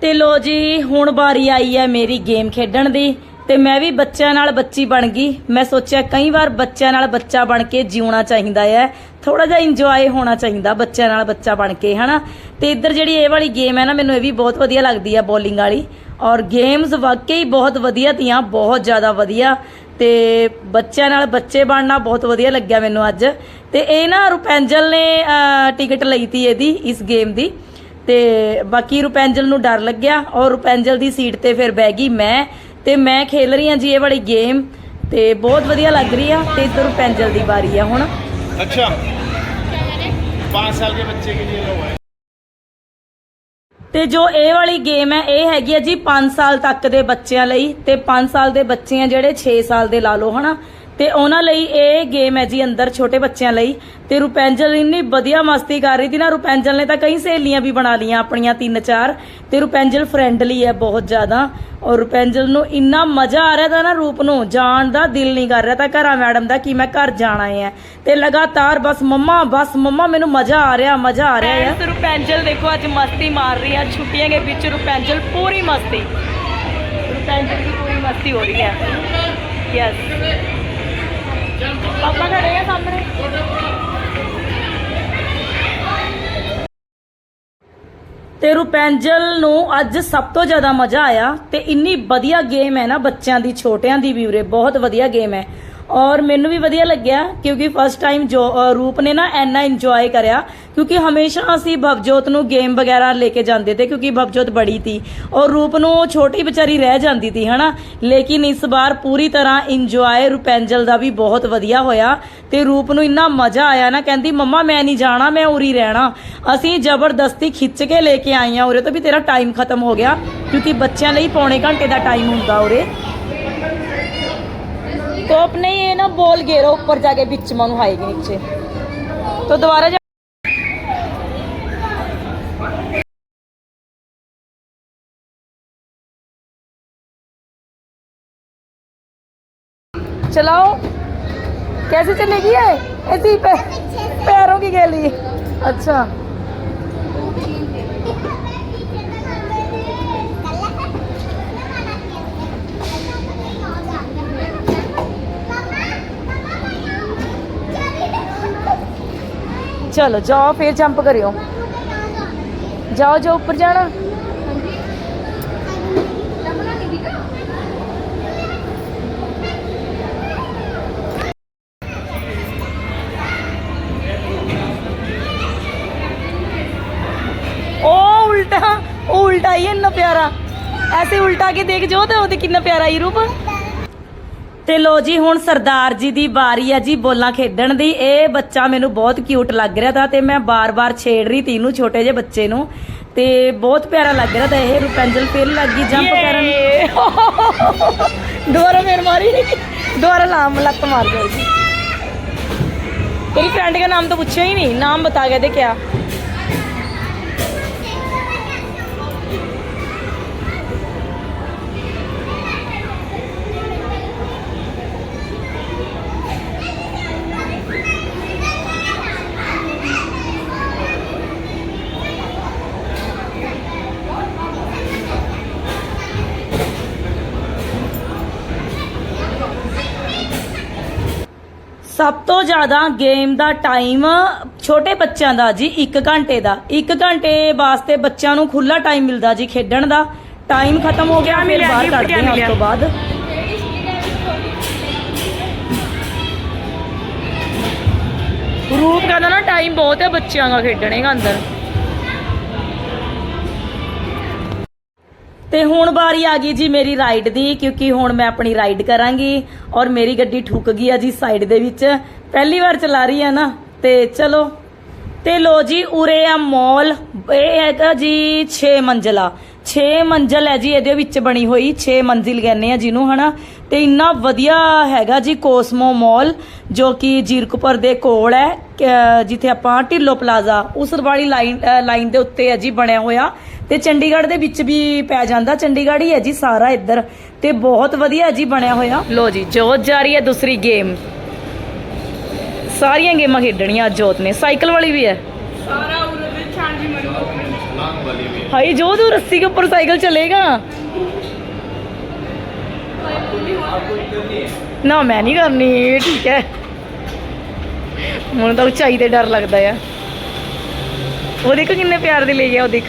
ਤੇ ਲੋ ਜੀ, ਹੁਣ ਵਾਰੀ ਆਈ ਹੈ ਮੇਰੀ ਗੇਮ ਖੇਡਣ ਦੀ ਤੇ ਮੈਂ ਵੀ ਬੱਚਿਆਂ ਨਾਲ ਬੱਚੀ ਬਣ ਗਈ। ਮੈਂ ਸੋਚਿਆ ਕਈ ਵਾਰ ਬੱਚਿਆਂ ਨਾਲ ਬੱਚਾ ਬਣ ਕੇ ਜਿਉਣਾ ਚਾਹੀਦਾ ਹੈ। ਥੋੜਾ ਜਿਹਾ ਇੰਜੋਏ ਹੋਣਾ ਚਾਹੀਦਾ ਬੱਚਿਆਂ ਨਾਲ ਬੱਚਾ ਬਣ ਕੇ, ਹਨਾ? ਤੇ ਇੱਧਰ ਜਿਹੜੀ ਇਹ ਵਾਲੀ ਗੇਮ ਹੈ ਨਾ, ਮੈਨੂੰ ਇਹ ਵੀ ਬਹੁਤ ਵਧੀਆ ਲੱਗਦੀ ਹੈ ਬੋਲਿੰਗ ਵਾਲੀ। ਔਰ ਗੇਮਸ ਵਾਕਈ ਬਹੁਤ ਵਧੀਆ ਤੀਆਂ, ਬਹੁਤ ਜ਼ਿਆਦਾ ਵਧੀਆ। ਤੇ ਬੱਚਿਆਂ ਨਾਲ ਬੱਚੇ ਬਣਨਾ ਬਹੁਤ ਵਧੀਆ ਲੱਗਿਆ ਮੈਨੂੰ ਅੱਜ। ਤੇ ਇਹ ਨਾ ਰੁਪੈਂਜਲ ਨੇ ਟਿਕਟ ਲਈ ਤੀ ਇਹਦੀ, ਇਸ ਗੇਮ ਦੀ। ਤੇ ਬਾਕੀ ਰੁਪੈਂਜਲ ਨੂੰ ਡਰ ਲੱਗਿਆ ਔਰ ਰੁਪੈਂਜਲ ਦੀ ਸੀਟ ਤੇ ਫਿਰ ਬਹਿ ਗਈ ਮੈਂ ਤੇ ਮੈਂ ਖੇਲ ਰਹੀ ਹਾਂ ਜੀ ਇਹ ਵਾਲੀ ਗੇਮ ਤੇ ਬਹੁਤ ਵਧੀਆ ਲੱਗ ਰਹੀ ਆ ਤੇ ਇੱਧਰ ਰੁਪੈਂਜਲ ਦੀ ਵਾਰੀ ਆ ਹੁਣ अच्छा पाँच साल के बच्चे के लिए लो है ਤੇ ਜੋ ਇਹ ਵਾਲੀ ਗੇਮ ਹੈ ਇਹ ਹੈਗੀ ਹੈ ਜੀ 5 ਸਾਲ ਤੱਕ ਦੇ ਬੱਚਿਆਂ ਲਈ ਤੇ 5 ਸਾਲ ਦੇ ਬੱਚੇ ਆ ਜਿਹੜੇ 6 ਸਾਲ ਦੇ ਲਾ ਲਓ ਹਨਾ ਤੇ ਉਹਨਾਂ ਲਈ ਇਹ ਗੇਮ ਹੈ ਜੀ ਅੰਦਰ ਛੋਟੇ ਬੱਚਿਆਂ ਲਈ। ਤੇ ਰੁਪੈਂਜਲ ਇੰਨੀ ਵਧੀਆ ਮਸਤੀ ਕਰ ਰਹੀ ਸੀ ਨਾ, ਰੁਪੈਂਜਲ ਨੇ ਤਾਂ ਕਈ ਸਹੇਲੀਆਂ ਵੀ ਬਣਾ ਲੀਆਂ ਆਪਣੀਆਂ ਤਿੰਨ ਚਾਰ। ਤੇ ਰੁਪੈਂਜਲ ਫਰੈਂਡਲੀ ਹੈ ਬਹੁਤ ਜ਼ਿਆਦਾ। ਔਰ ਰੁਪੈਂਜਲ ਨੂੰ ਇੰਨਾ ਮਜ਼ਾ ਆ ਰਿਹਾ ਤਾਂ ਨਾ ਰੂਪ ਨੂੰ, ਜਾਣ ਦਾ ਦਿਲ ਨਹੀਂ ਕਰ ਰਿਹਾ ਤਾਂ ਘਰਾਂ ਮੈਡਮ ਦਾ ਕਿ ਮੈਂ ਘਰ ਜਾਣਾ ਹੈ। ਤੇ ਲਗਾਤਾਰ ਬਸ ਮੰਮਾ ਬਸ ਮੰਮਾ, ਮੈਨੂੰ ਮਜ਼ਾ ਆ ਰਿਹਾ, ਮਜ਼ਾ ਆ ਰਿਹਾ ਹੈ। ਰੁਪੈਂਜਲ ਦੇਖੋ, ਅੱਜ ਮਸਤੀ ਮਾਰ ਰਹੀ ਹੈ। ਛੁੱਟੀਆਂ ਦੇ ਵਿੱਚ ਰੁਪੈਂਜਲ ਪੂਰੀ ਮਸਤੀ। ਰੁਪੈਂਜਲ ਦੀ ਪੂਰੀ ਮਸਤੀ ਹੋ ਰਹੀ ਹੈ। ਯੈਸ ਪਾਪਾ ਖੜੇ ਆ ਸਾਹਮਣੇ। ਤੇ ਰੁਪੈਂਜਲ ਨੂੰ ਅੱਜ ਸਭ ਤੋਂ ਜ਼ਿਆਦਾ ਮਜ਼ਾ ਆਇਆ ਤੇ ਇੰਨੀ ਵਧੀਆ ਗੇਮ ਹੈ ਨਾ ਬੱਚਿਆਂ ਦੀ, ਛੋਟਿਆਂ ਦੀ ਵੀ ਉਰੇ, ਬਹੁਤ ਵਧੀਆ ਗੇਮ ਹੈ। ਔਰ ਮੈਨੂੰ ਵੀ ਵਧੀਆ ਲੱਗਿਆ ਕਿਉਂਕਿ ਫਸਟ ਟਾਈਮ ਜੋ ਰੂਪ ਨੇ ਨਾ ਐਨਾ ਇੰਜੋਏ ਕਰਿਆ ਕਿਉਂਕਿ ਹਮੇਸ਼ਾ ਅਸੀਂ ਭਵਜੋਤ ਨੂੰ ਗੇਮ ਵਗੈਰਾ ਲੈ ਕੇ ਜਾਂਦੇ ਤੇ ਕਿਉਂਕਿ ਭਵਜੋਤ ਬੜੀ ਤੀ ਔਰ ਰੂਪ ਨੂੰ ਛੋਟੀ ਵਿਚਾਰੀ ਰਹਿ ਜਾਂਦੀ ਤੀ ਹਨਾ? ਲੇਕਿਨ ਇਸ ਵਾਰ ਪੂਰੀ ਤਰ੍ਹਾਂ ਇੰਜੋਏ ਰੁਪੈਂਜਲ ਦਾ ਵੀ ਬਹੁਤ ਵਧੀਆ ਹੋਇਆ ਤੇ ਰੂਪ ਨੂੰ ਇੰਨਾ ਮਜ਼ਾ ਆਇਆ ਨਾ, ਕਹਿੰਦੀ, ਮੰਮਾ, ਮੈਂ ਨਹੀਂ ਜਾਣਾ, ਮੈਂ ਉਰੀ ਰਹਿਣਾ। ਅਸੀਂ ਜ਼ਬਰਦਸਤੀ ਖਿੱਚ ਕੇ ਲੈ ਕੇ ਆਈਆਂ ਉਰੇ ਤੋਂ ਵੀ ਤੇਰਾ ਟਾਈਮ ਖਤਮ ਹੋ ਗਿਆ ਕਿਉਂਕਿ ਬੱਚਿਆਂ ਲਈ ਪੌਣੇ ਘੰਟੇ ਦਾ ਟਾਈਮ ਹੁੰਦਾ ਉਰੇ। तो अपने ये ना बॉल घेरो ऊपर जाके बीच में आएगी नीचे। तो दोबारा चलाओ। कैसे चलेगी है ऐसे पैरों की गैली। अच्छा। ਚਲੋ ਜਾਓ, ਫੇਰ ਜੰਪ ਕਰਿਓ। ਜਾਓ, ਜੋ ਉੱਪਰ ਜਾਣਾ। ਉਹ ਉਲਟਾ ਉਹ ਉਲਟਾ ਹੀ ਇੰਨਾ ਪਿਆਰਾ। ਐਸੇ ਉਲਟਾ ਕੇ ਦੇਖ ਜੋ ਤੇ ਉਹਦੇ ਕਿੰਨਾ ਪਿਆਰਾ ਹੀ ਰੂਪ। ਤੇ ਲੋ ਜੀ ਹੁਣ ਸਰਦਾਰ ਜੀ ਦੀ ਵਾਰੀ ਆ ਜੀ ਬੋਲਾਂ ਖੇਡਣ ਦੀ ਇਹ ਬੱਚਾ ਮੈਨੂੰ ਬਹੁਤ ਕਿਊਟ ਲੱਗ ਰਿਹਾ ਤਾਂ ਤੇ ਮੈਂ ਬਾਰ-ਬਾਰ ਛੇੜ ਰਹੀ ਤੀ ਇਹਨੂੰ ਛੋਟੇ ਜਿਹੇ ਬੱਚੇ ਨੂੰ ਤੇ ਬਹੁਤ ਪਿਆਰਾ ਲੱਗ ਰਿਹਾ ਤਾਂ ਇਹ ਰੁਪੈਂਜਲ ਫਿਰ ਲੱਗ ਗਈ ਜੰਪ ਕਰਨ ਦੁਬਾਰਾ ਫੇਰ ਮਾਰੀ ਦੁਬਾਰਾ ਲਾਮ ਲੱਤ ਮਾਰ ਜਾਏਗੀ तेरी फ्रेंड का नाम तो पूछा ही नहीं नाम बता गए थे क्या ਸਭ ਤੋਂ ਜ਼ਿਆਦਾ ਗੇਮ ਦਾ ਟਾਈਮ ਛੋਟੇ ਬੱਚਿਆਂ ਦਾ ਜੀ 1 ਘੰਟੇ ਦਾ। 1 ਘੰਟੇ ਵਾਸਤੇ ਬੱਚਿਆਂ ਨੂੰ ਖੁੱਲਾ ਟਾਈਮ ਮਿਲਦਾ ਜੀ ਖੇਡਣ ਦਾ। ਟਾਈਮ ਖਤਮ ਹੋ ਗਿਆ ਫਿਰ ਬਾਹਰ ਕੱਢਦੇ ਹਾਂ ਉਸ ਤੋਂ ਬਾਅਦ। ਰੂਪ ਕਹਿੰਦਾ ਨਾ ਟਾਈਮ ਬਹੁਤ ਹੈ ਬੱਚਿਆਂ ਦਾ ਖੇਡਣੇ ਦਾ ਅੰਦਰ। ਤੇ ਹੁਣ ਵਾਰੀ ਆ ਗਈ ਜੀ ਮੇਰੀ ਰਾਈਡ ਦੀ, ਕਿਉਂਕਿ ਹੁਣ ਮੈਂ ਆਪਣੀ ਰਾਈਡ ਕਰਾਂਗੀ ਔਰ ਮੇਰੀ ਗੱਡੀ ਠੁੱਕ ਗਈ ਆ ਜੀ ਸਾਈਡ ਦੇ ਵਿੱਚ। ਪਹਿਲੀ ਵਾਰ ਚਲਾ ਰਹੀ ਆ ਨਾ, ਤੇ ਚਲੋ। ਤੇ ਲੋ ਜੀ, ਉਰੇ ਆ ਮਾਲ ਇਹ ਹੈਗਾ ਜੀ 6 ਮੰਜ਼ਲਾ। 6 ਮੰਜ਼ਲ ਹੈ ਜੀ, ਇਹਦੇ ਵਿੱਚ ਬਣੀ ਹੋਈ 6 ਮੰਜ਼ਿਲ ਕਹਿੰਦੇ ਆ ਜਿਹਨੂੰ, ਹਨਾ? ਤੇ ਇੰਨਾ ਵਧੀਆ ਹੈਗਾ ਜੀ ਕੋਸਮੋ ਮਾਲ ਜੋ ਕਿ ਜੀਰਕਪੁਰ ਦੇ ਕੋਲ ਹੈ ਜਿੱਥੇ ਆਪਾਂ ਢਿੱਲੋ ਪਲਾਜ਼ਾ ਉਸ ਵਾਲੀ ਲਾਈਨ ਲਾਈਨ ਦੇ ਉੱਤੇ ਹੈ ਜੀ ਬਣਿਆ ਹੋਇਆ। ਤੇ ਚੰਡੀਗੜ੍ਹ ਦੇ ਵਿੱਚ ਵੀ ਪੈ ਜਾਂਦਾ। ਚੰਡੀਗੜ੍ਹ ਹੀ ਹੈ ਜੀ ਸਾਰਾ ਇੱਧਰ ਤੇ ਬਹੁਤ ਵਧੀਆ ਜੀ ਬਣਿਆ ਹੋਇਆ। ਲੋ ਜੀ ਜੋਤ ਜਾ ਰਹੀ ਹੈ ਦੂਸਰੀ ਗੇਮ। ਸਾਰੀਆਂ ਗੇਮਾਂ ਖੇਡਣੀਆਂ ਜੋਤ ਨੇ। ਸਾਈਕਲ ਵਾਲੀ ਵੀ ਹੈ। ਸਾਰਾ ਉਰੇ ਛਾਂਜੀ ਮਨਮੋਹਨ ਵਾਲੀ ਵੀ ਹਾਈ ਜੋਤ ਉਹ ਰੱਸੀ ਦੇ ਉੱਪਰ ਸਾਈਕਲ ਚਲੇਗਾ? ਨਾ ਮੈਂ ਨਹੀਂ ਕਰਨੀ ਠੀਕ ਹੈ। ਮੈਨੂੰ ਤਾਂ ਉਚਾਈ ਤੇ ਡਰ ਲੱਗਦਾ ਆ। ਉਹ ਦੇਖੋ ਕਿੰਨੇ ਪਿਆਰ ਦੇ ਲਈ ਗਿਆ ਉਹ ਦੇਖ।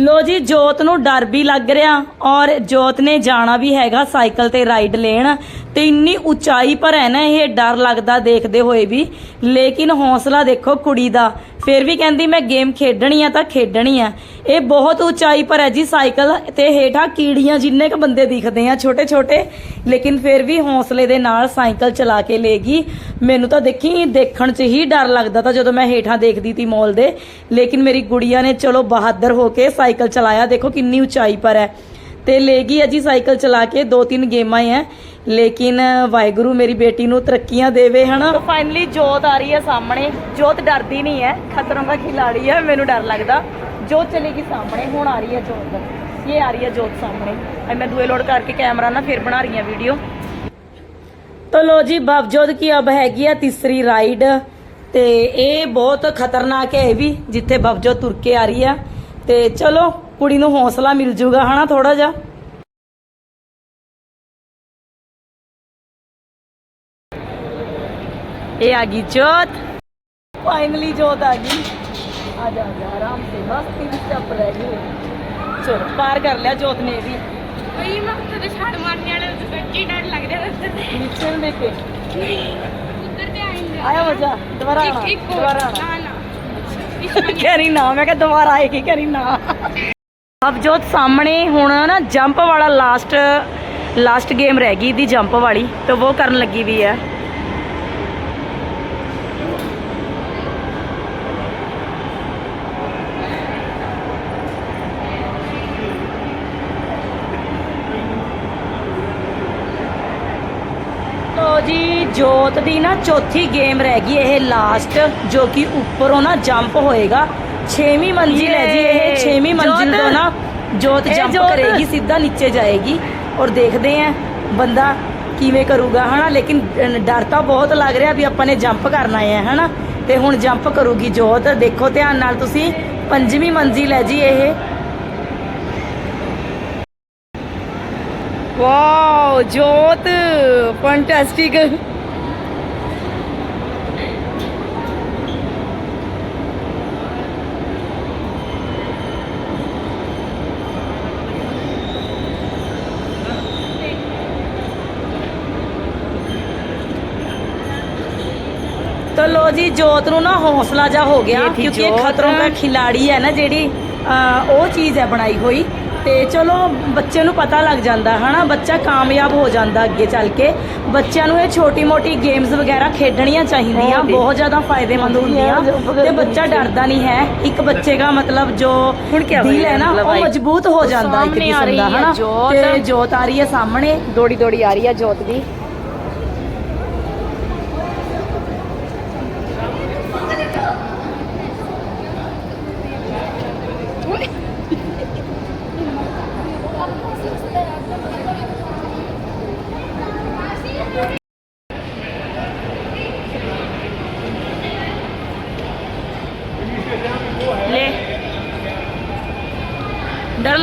ਲੋ ਜੀ, ਜੋਤ ਨੂੰ ਡਰ ਵੀ ਲੱਗ ਰਿਹਾ ਔਰ ਜੋਤ ਨੇ ਜਾਣਾ ਵੀ ਹੈਗਾ ਸਾਈਕਲ ਤੇ ਰਾਈਡ ਲੈਣ ਤੇ ਇੰਨੀ ਉਚਾਈ ਪਰ ਹੈ ਨਾ, ਇਹ ਡਰ ਲੱਗਦਾ ਦੇਖਦੇ ਹੋਏ ਵੀ। ਲੇਕਿਨ ਹੌਸਲਾ ਦੇਖੋ ਕੁੜੀ ਦਾ। ਫਿਰ ਵੀ ਕਹਿੰਦੀ, ਮੈਂ ਗੇਮ ਖੇਡਣੀ ਆ ਤਾਂ ਖੇਡਣੀ ਆ। ਇਹ ਬਹੁਤ ਉਚਾਈ ਪਰ ਹੈ ਜੀ ਸਾਈਕਲ ਤੇ ਹੇਠਾਂ ਕੀੜੀਆਂ ਜਿੰਨੇ ਕ ਬੰਦੇ ਦਿਖਦੇ ਆ ਛੋਟੇ ਛੋਟੇ ਲੇਕਿਨ ਫਿਰ ਵੀ ਹੌਸਲੇ ਦੇ ਨਾਲ ਸਾਈਕਲ ਚਲਾ ਕੇ ਲੇਗੀ ਮੈਨੂੰ ਤਾਂ ਦੇਖੀ, ਦੇਖਣ 'ਚ ਹੀ ਡਰ ਲੱਗਦਾ ਤਾਂ ਜਦੋਂ ਮੈਂ ਹੇਠਾਂ ਦੇਖਦੀ ਤੀ ਮੋਲ ਦੇ। ਲੇਕਿਨ ਮੇਰੀ ਗੁੜੀਆ ਨੇ ਚਲੋ ਬਹਾਦਰ ਹੋ ਕੇ ਸਾਈਕਲ ਚਲਾਇਆ। ਦੇਖੋ ਕਿੰਨੀ ਉਚਾਈ ਪਰ ਹੈ। ਤੇ ਲੇਗੀ ਅਜੀ ਸਾਈਕਲ ਚਲਾ ਕੇ। ਦੋ ਤਿੰਨ ਗੇਮਾਂ ਹੀ ਹੈ। ਲੇਕਿਨ ਵਾਹਿਗੁਰੂ ਮੇਰੀ ਬੇਟੀ ਨੂੰ ਤਰੱਕੀਆਂ ਦੇਵੇ, ਹਨਾ? ਫਾਈਨਲੀ ਜੋਤ ਆ ਰਹੀ ਹੈ ਸਾਹਮਣੇ। ਜੋਤ ਡਰਦੀ ਨਹੀਂ ਹੈ। ਖਤਰੋਂ ਦਾ ਖਿਲਾੜੀ ਹੈ, ਮੈਨੂੰ ਡਰ ਲੱਗਦਾ। ਜੋਤ ਚਲੇਗੀ ਸਾਹਮਣੇ ਹੁਣ ਆ ਰਹੀ ਹੈ ਜੋਤ ਇਹ ਆ ਰਹੀ ਹੈ ਜੋਤ ਸਾਹਮਣੇ ਅੱਜ ਮੈਂ ਦੂਏ ਲੋਡ ਕਰਕੇ ਕੈਮਰਾ ਨਾ ਫਿਰ ਬਣਾ ਰਹੀ ਹਾਂ ਵੀਡੀਓ तो लो जी ਬਾਵਜੂਦ ਕੀ ਅਬ ਹੈਗੀ ਆ ਤੀਸਰੀ ਰਾਈਡ ਤੇ ਇਹ ਬਹੁਤ ਖਤਰਨਾਕ ਹੈ ਇਹ ਵੀ ਜਿੱਥੇ ਬਾਵਜੂਦ ਤੁਰ ਕੇ ਆ ਰਹੀ ਆ ਤੇ ਚਲੋ ਕੁੜੀ ਨੂੰ ਹੌਸਲਾ ਮਿਲ ਜੂਗਾ ਹਨਾ ਥੋੜਾ ਜਿਹਾ ਇਹ ਆ ਗਈ ਜੋਤ ਫਾਈਨਲੀ ਜੋਤ ਆ ਗਈ ਆ ਆ ਕਰ ਲਿਆ ਜੋਤ ਨੇ ਮੈਂ ਕੇ। ਕਹਿ ਰਹੀ ਨਾ ਮੈਂ ਕਿਹਾ ਦੁਬਾਰਾ ਆਏਗੀ ਕਹਿ ਰਹੀ ਨਾ। ਅਬਜੋਤ ਸਾਹਮਣੇ ਹੁਣ ਨਾ ਜੰਪ ਵਾਲਾ ਲਾਸਟ ਲਾਸਟ ਗੇਮ ਰਹਿ ਗਈ ਦੀ ਜੰਪ ਵਾਲੀ ਤੇ ਉਹ ਕਰਨ ਲੱਗੀ ਵੀ ਹੈ ਲੋ ਜੀ ਜੋਤ ਦੀ ਨਾ ਚੌਥੀ ਗੇਮ ਰਹਿ ਗਈ ਇਹ ਲਾਸਟ ਜੋ ਕਿ ਉੱਪਰੋਂ ਨਾ ਜੰਪ ਹੋਏਗਾ। 6ਵੀਂ ਮੰਜ਼ਿਲ ਹੈ ਜੀ ਇਹ 6ਵੀਂ ਮੰਜ਼ਿਲ ਤੋਂ ਨਾ ਜੋਤ ਜੰਪ ਕਰੇਗੀ ਸਿੱਧਾ ਨੀਚੇ ਜਾਏਗੀ। ਔਰ ਦੇਖਦੇ ਆਂ ਬੰਦਾ ਕਿਵੇਂ ਕਰੂਗਾ ਹਨਾ? ਲੇਕਿਨ ਡਰ ਤਾਂ ਬਹੁਤ ਲੱਗ ਰਿਹਾ ਵੀ ਆਪਾਂ ਨੇ ਜੰਪ ਕਰਨਾ ਹੈ ਹਨਾ? ਤੇ ਹੁਣ ਜੰਪ ਕਰੂਗੀ ਜੋਤ। ਦੇਖੋ ਧਿਆਨ ਨਾਲ ਤੁਸੀਂ ਪੰਜਵੀਂ ਮੰਜ਼ਿਲ ਹੈ ਜੀ ਇਹ। ਵਾਓ ਜੋਤ! ਫੈਂਟੈਸਟਿਕ तो लो जी ਜੋਤ ਨੂੰ ਨਾ ਹੌਸਲਾ ਜਾ ਹੋ ਗਿਆ ਕਿਉਂਕਿ ਇਹ ਖਤਰੋਂ ਦਾ ਖਿਲਾੜੀ ਹੈ ਨਾ ਜਿਹੜੀ ਅਹ, ਉਹ ਚੀਜ਼ ਹੈ ਬਣਾਈ ਹੋਈ ਤੇ ਚਲੋ ਬੱਚੇ ਨੂੰ ਪਤਾ ਲੱਗ ਜਾਂਦਾ ਹਨਾ ਬੱਚਾ ਕਾਮਯਾਬ ਹੋ ਜਾਂਦਾ ਅੱਗੇ ਚੱਲ ਕੇ ਬੱਚਿਆਂ ਨੂੰ ਇਹ ਛੋਟੀ ਮੋਟੀ ਗੇਮਸ ਵਗੈਰਾ ਖੇਡਣੀਆਂ ਚਾਹੀਦੀਆਂ ਬਹੁਤ ਜ਼ਿਆਦਾ ਫਾਇਦੇਮੰਦ ਹੁੰਦੀਆਂ ਤੇ ਬੱਚਾ ਡਰਦਾ ਨਹੀਂ ਹੈ ਇੱਕ ਬੱਚੇ ਦਾ ਮਤਲਬ ਜੋ ਦਿਲ ਹੈ ਨਾ ਉਹ ਮਜ਼ਬੂਤ ਹੋ ਜਾਂਦਾ ਇੱਕ ਸਾਹਮਣੇ ਆ ਕਿਸਮ ਦਾ ਰਹੀ ਹੈ ਹਨਾ ਜੋਤ। ਤੇ ਜੋਤ ਆ ਰਹੀ ਹੈ ਸਾਹਮਣੇ ਦੌੜੀ ਦੌੜੀ ਆ ਰਹੀ ਹੈ ਜੋਤ ਦੀ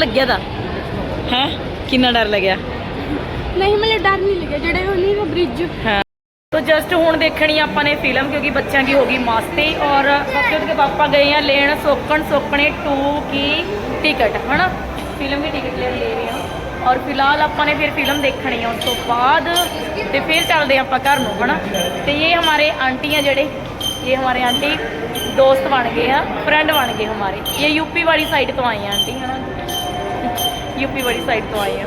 ਲੱਗਿਆ ਦਾ ਹੈ? ਕਿੰਨਾ ਡਰ ਲੱਗਿਆ? ਨਹੀਂ ਮੈਨੂੰ ਡਰ ਨਹੀਂ ਲੱਗਿਆ। ਜਿਹੜੇ ਉਹ ਨਹੀਂ ਬ੍ਰਿਜ ਹਾਂ। ਤੋ ਜਸਟ ਹੁਣ ਦੇਖਣੀ ਆਪਾਂ ਨੇ ਫਿਲਮ ਕਿਉਂਕਿ ਬੱਚਿਆਂ ਦੀ ਹੋ ਗਈ ਮਸਤੀ ਔਰ ਬੱਚੇ ਦੇ ਪਾਪਾ ਗਏ ਆ ਲੈਣ ਸੋਕਣ ਸੋਕਣੇ 2 ਕੀ ਟਿਕਟ ਹਨਾ? ਫਿਲਮ ਦੀ ਟਿਕਟ ਲੈ ਰਹੇ ਆ। ਔਰ ਫਿਲਹਾਲ ਆਪਾਂ ਨੇ ਫਿਰ ਫਿਲਮ ਦੇਖਣੀ ਆ ਉਸ ਤੋਂ ਬਾਅਦ ਤੇ ਫਿਰ ਚੱਲਦੇ ਆਪਾਂ ਘਰ ਨੂੰ ਹਨਾ? ਤੇ ਇਹ ਹਮਾਰੇ ਆਂਟੀ ਆ ਜਿਹੜੇ ਇਹ ਹਮਾਰੇ ਆਂਟੀ ਦੋਸਤ ਬਣ ਗਏ ਆ ਫਰੈਂਡ ਬਣ ਗਏ ਹਮਾਰੇ। ਇਹ ਯੂਪੀ ਵਾਲੀ ਸਾਈਡ ਤੋਂ ਆਏ ਆਂਟੀ ਹਨਾ? यूपी वाली साइड ਤੋਂ ਆਏ ਆ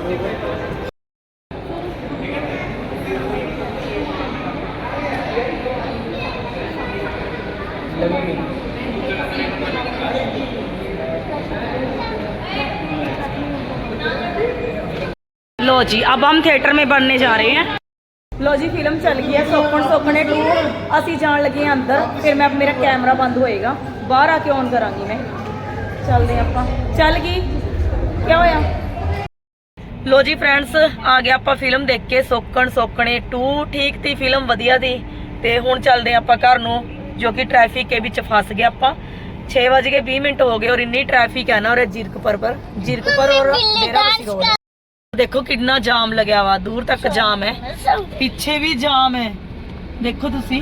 लो जी अब हम थिएटर में बनने जा रहे हैं ਲੋ ਜੀ ਫਿਲਮ ਚੱਲ ਗਈ ਹੈ ਸੋਕਣ ਸੋਕਣੇ 2 ਅਸੀਂ ਜਾਣ ਲੱਗੇ ਹਾਂ ਅੰਦਰ ਫਿਰ ਮੈਂ ਮੇਰਾ ਕੈਮਰਾ ਬੰਦ ਹੋਏਗਾ ਬਾਹਰ ਆ ਕੇ ਔਨ ਕਰਾਂਗੀ ਮੈਂ ਚੱਲਦੇ ਹਾਂ ਆਪਾਂ ਚੱਲ ਗਈ ਕੀ ਹੋਇਆ ਲੋ ਜੀ ਫਰੈਂਡਸ ਆ ਗਿਆ ਆਪਾਂ ਫਿਲਮ ਦੇਖ ਕੇ ਸੋਕਣ ਸੋਕਣੇ 2 ਠੀਕ ਤੀ ਫਿਲਮ ਵਧੀਆ ਦੀ ਤੇ ਹੁਣ ਚੱਲਦੇ ਆਪਾਂ ਘਰ ਨੂੰ ਜੋ ਕਿ ਟ੍ਰੈਫਿਕ ਦੇ ਵਿੱਚ ਫਸ ਗਿਆ ਆਪਾਂ। 6 ਵਜ ਕੇ 20 ਮਿੰਟ ਹੋ ਗਏ ਔਰ ਇੰਨੀ ਟ੍ਰੈਫਿਕ ਹੈ ਨਾ ਔਰ ਜੀਰਕਪੁਰ ਪਰ ਜੀਰਕਪੁਰ ਔਰ ਡੇਰਾ ਬਸੀ ਰੋਡ ਦੇਖੋ ਕਿੰਨਾ ਜਾਮ ਲੱਗਿਆ ਵਾ ਦੂਰ ਤੱਕ ਜਾਮ ਹੈ। ਪਿੱਛੇ ਵੀ ਜਾਮ ਹੈ। ਦੇਖੋ ਤੁਸੀਂ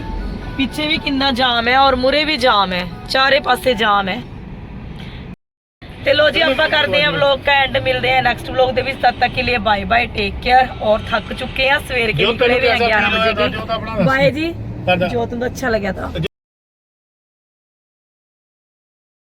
ਪਿੱਛੇ ਵੀ ਕਿੰਨਾ ਜਾਮ ਹੈ ਔਰ ਮੁਰੇ ਵੀ ਜਾਮ ਹੈ। ਚਾਰੇ ਪਾਸੇ ਜਾਮ ਹੈ। ਤੇ ਲੋ ਜੀ ਆਪਾਂ ਕਰਦੇ ਆ ਵਲੌਗ ਦਾ ਐਂਡ ਮਿਲਦੇ ਆ ਨੈਕਸਟ ਵਲੌਗ ਦੇ ਵਿੱਚ। ਤਦ ਤੱਕ ਕੇ ਲਈ ਬਾਏ ਬਾਏ ਟੇਕ ਕੇਅਰ ਔਰ ਥੱਕ ਚੁੱਕੇ ਆ ਸਵੇਰ ਕੇ ਨਿਕਲੇ ਵੀ ਵਜੇ ਕੇ ਬਾਏ ਜੀ। ਜੋਤਨ ਦਾ ਅੱਛਾ ਲੱਗਿਆ ਤਾਂ।